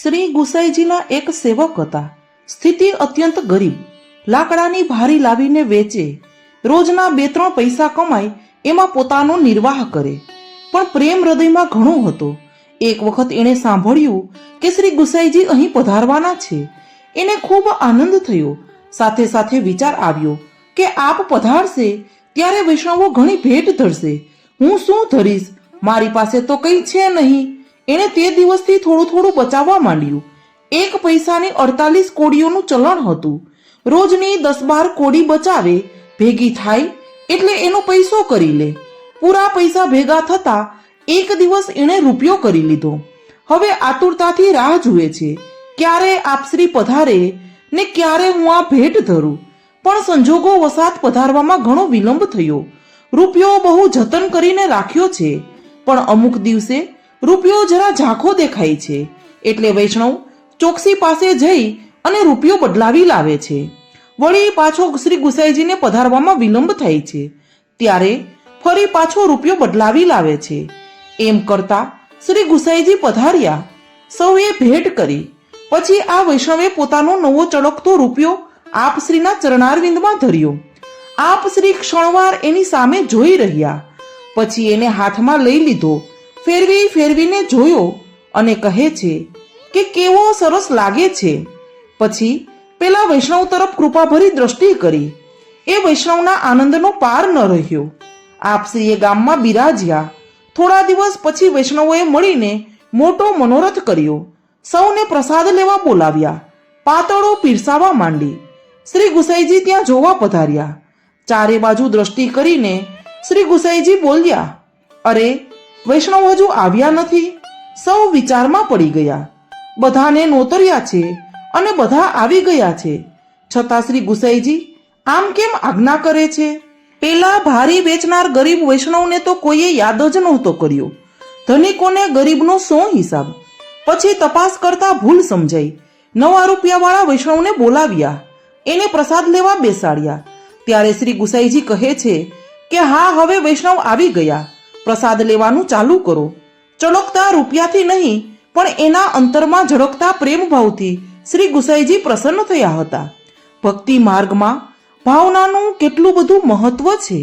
શ્રી ગુસાઈજીના એક સેવક હતા. સ્થિતિ અત્યંત ગરીબ. લાકડાની ભારી લાવીને વેચે. રોજના બે ત્રણ પૈસા કમાય, એમાં પોતાનો નિર્વાહ કરે. પણ પ્રેમ હૃદયમાં ઘણો હતો. એક વખત એણે સાંભળ્યું કે શ્રી ગુસાઈજી અહીં પધારવાના છે. એને ખૂબ આનંદ થયો. સાથે સાથે વિચાર આવ્યો કે આપ પધારશે, ત્યારે વૈષ્ણવો ઘણી ભેટ ધરશે. હું શું ધરીશ? મારી પાસે તો કંઈ છે નહીં. એણે તે દિવસથી થોડું થોડું બચાવવા માંડ્યું. એક પૈસાની અડતાલીસ કોડીઓનું ચલણ હતું. રોજની દસ બાર કોડી બચાવે, ભેગી થાય, એટલે એનો પૈસો કરી લે. પૂરા પૈસા ભેગા થતા એક દિવસ એણે રૂપિયો કરી લીધો. હવે આતુરતાથી રાહ જુએ છે. ક્યારે આપશ્રી પધારે ને ક્યારે હું આ ભેટ ધરું? પણ સંજોગો વસાત પધારવામાં ઘણો વિલંબ થયો. રૂપિયો બહુ જતન કરીને રાખ્યો છે. પણ અમુક દિવસે રૂપિયો જરા ઝાંખો દેખાય છે. એટલે વૈષ્ણવ ચોકસી પાસે જઈ અને રૂપિયો બદલાવી લાવે છે. વળી પાછો શ્રી ગુસાઈજીને પધારવામાં વિલંબ થાય છે. ત્યારે ફરી પાછો રૂપિયો બદલાવી લાવે છે. એમ કરતા શ્રી ગુસાઈજી પધાર્યા. સૌએ ભેટ કરી. પછી આ વૈષ્ણવે પોતાનો નવો ચળકતો રૂપિયો આપ શ્રીના ચરણારવિંદમાં ધર્યો. આપ શ્રી ક્ષણવાર એની સામે જોઈ રહ્યા. પછી એને હાથમાં લઈ લીધો. ફેરવી ફેરવીને જોયો અને કહે છે કે કેવો સરસ લાગે છે. પછી પેલા વૈષ્ણવ તરફ કૃપાભરી દ્રષ્ટિ કરી. એ વૈષ્ણવના આનંદનો પાર ન રહ્યો. આપશ્રીએ ગામમાં બિરાજ્યા. થોડા દિવસ પછી વૈષ્ણવોએ મળીને મોટો મનોરથ કર્યો. સૌને પ્રસાદ લેવા બોલાવ્યા. પાતળો પીરસાવા માંડી. શ્રી ગુસાઈજી ત્યાં જોવા પધાર્યા. ચારે બાજુ દ્રષ્ટિ કરીને શ્રી ગુસાઈજી બોલ્યા, અરે વૈષ્ણવ હજુ આવ્યા નથી. સૌ વિચારમાં પડી ગયા. બધાને નોતર્યા છે અને બધા આવી ગયા છે. છતાં શ્રી ગુસાઈજી આમ કેમ આજ્ઞા કરે છે? પેલા ભારી વેચનાર ગરીબ વૈષ્ણવને તો કોઈએ યાદ જ નહોતો કર્યો. ધનિકોને ગરીબનો શું હિસાબ. પછી તપાસ કરતા ભૂલ સમજાઈ. નવા રૂપિયાવાળા વૈષ્ણવને બોલાવ્યા. એને પ્રસાદ લેવા બેસાડ્યા. ત્યારે શ્રી ગુસાઈજી કહે છે કે હા, હવે વૈષ્ણવ આવી ગયા. પ્રસાદ લેવાનું ચાલુ કરો. ચળકતા રૂપિયાથી નહીં, પણ એના અંતરમાં ઝળકતા પ્રેમભાવથી શ્રી ગુસાઈજી પ્રસન્ન થયા હતા. ભક્તિ માર્ગમાં ભાવનાનું કેટલું બધું મહત્વ છે.